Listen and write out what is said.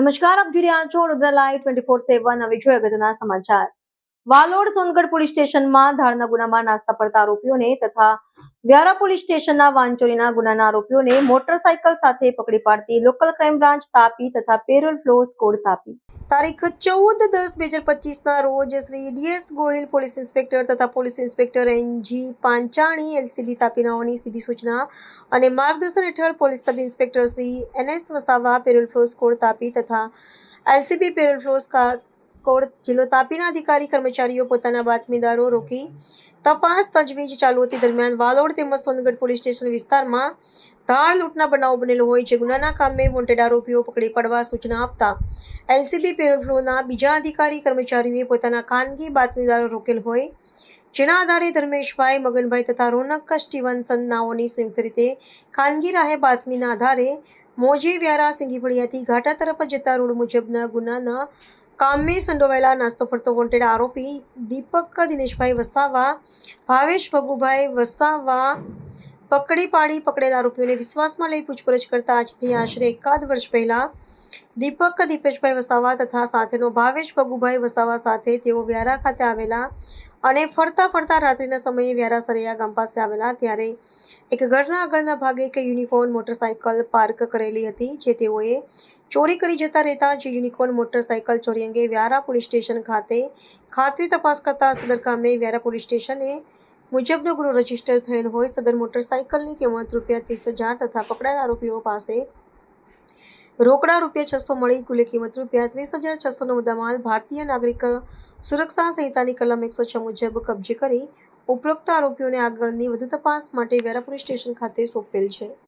નમસ્કાર, આપ જોઈ રહ્યા છો Vadodara live twenty four seven હવે જોઈએ અગત્યના સમાચાર. વાલોડ સોનગઢ પોલીસ સ્ટેશનમાં ધારના ગુનામાં નાસ્તા પડતા આરોપીઓને તથા વ્યારા પોલીસ સ્ટેશનના વાંચોરીના ગુનાના આરોપીઓને મોટરસાયકલ સાથે પકડી પાડતી લોકલ ક્રાઇમ બ્રાન્ચ તાપી તથા પેરોલ ફ્લો સ્કોડ તાપી. તારીખ ચૌદ દસ બે હજાર પચીસના રોજ Shri DS Gohil police inspector તથા police inspector NG Panchani LCB તાપીનાઓની સીધી સૂચના અને માર્ગદર્શન હેઠળ police sub inspector Shri NS Vasava, parole furlough squad Tapi તથા એલસીબી, પેરોલ ફ્લો સ્કા- સ્કોડ જિલ્લો તાપીના અધિકારી કર્મચારીઓ પોતાના બાતમીદારો રોકી તપાસ તજવીજ ચાલુ હતી. દરમિયાન વાલોડ તેમજ સોનગઢ પોલીસ સ્ટેશન વિસ્તારમાં ધાળ લૂંટના બનાવ બનેલો હોય જે ગુનાના કામે વોન્ટેડ આરોપીઓ પકડી પાડવા સૂચના આપતા એલસીબી પેરોલના બીજા અધિકારી કર્મચારીઓએ પોતાના ખાનગી બાતમીદારો રોકેલ હોય, જેના આધારે ધર્મેશભાઈ, મગનભાઈ તથા રોનક સ્ટીવનસન નાઓની સંયુક્ત રીતે ખાનગી રાહે બાતમીના આધારે મોજે વ્યારા સિંગીફળિયાથી ઘાટા તરફ જતા રોડ મુજબના ગુનાના કામે સંડોવાયેલા નાસ્તો ફરતો વોન્ટેડ આરોપી દીપક દિનેશભાઈ વસાવા, ભાવેશ ભગુભાઈ વસાવા પકડી પાડી પકડેલા આરોપીઓને વિશ્વાસમાં લઈ પૂછપરછ કરતા આજથી આશરે એકાદ વર્ષ પહેલા દીપક, દીપેશભાઈ વસાવા તથા સાથેનો ભાવેશ ભગુભાઈ વસાવા સાથે તેઓ વ્યારા ખાતે આવેલા અને ફરતા ફરતા રાત્રિના સમયે વ્યારા સરૈયા ગામ પાસે આવેલા ત્યારે એક ઘરના આગળના ભાગે એક યુનિકોર્ન મોટરસાયકલ પાર્ક કરેલી હતી જે તેઓએ ચોરી કરી જતા રહેતા જે યુનિકોર્ન મોટરસાયકલ ચોરી અંગે વ્યારા પોલીસ સ્ટેશન ખાતે ખાતરી તપાસ કરતા સદર કામે વ્યારા પોલીસ સ્ટેશને મુજબનો ગુનો રજિસ્ટર થયેલ હોય સદર મોટરસાયકલની કિંમત રૂપિયા ત્રીસ હજાર તથા પકડાયેલા આરોપીઓ પાસે રોકડા રૂપિયા છસો મળી, કુલ કિંમત રૂપિયા ત્રીસ હજાર છસોનો મુદ્દામાલ ભારતીય નાગરિક સુરક્ષા સંહિતાની કલમ એકસો છ મુજબ કબજે કરી ઉપરોક્ત આરોપીઓને આગળની વધુ તપાસ માટે વેરા સ્ટેશન ખાતે સોંપેલ છે.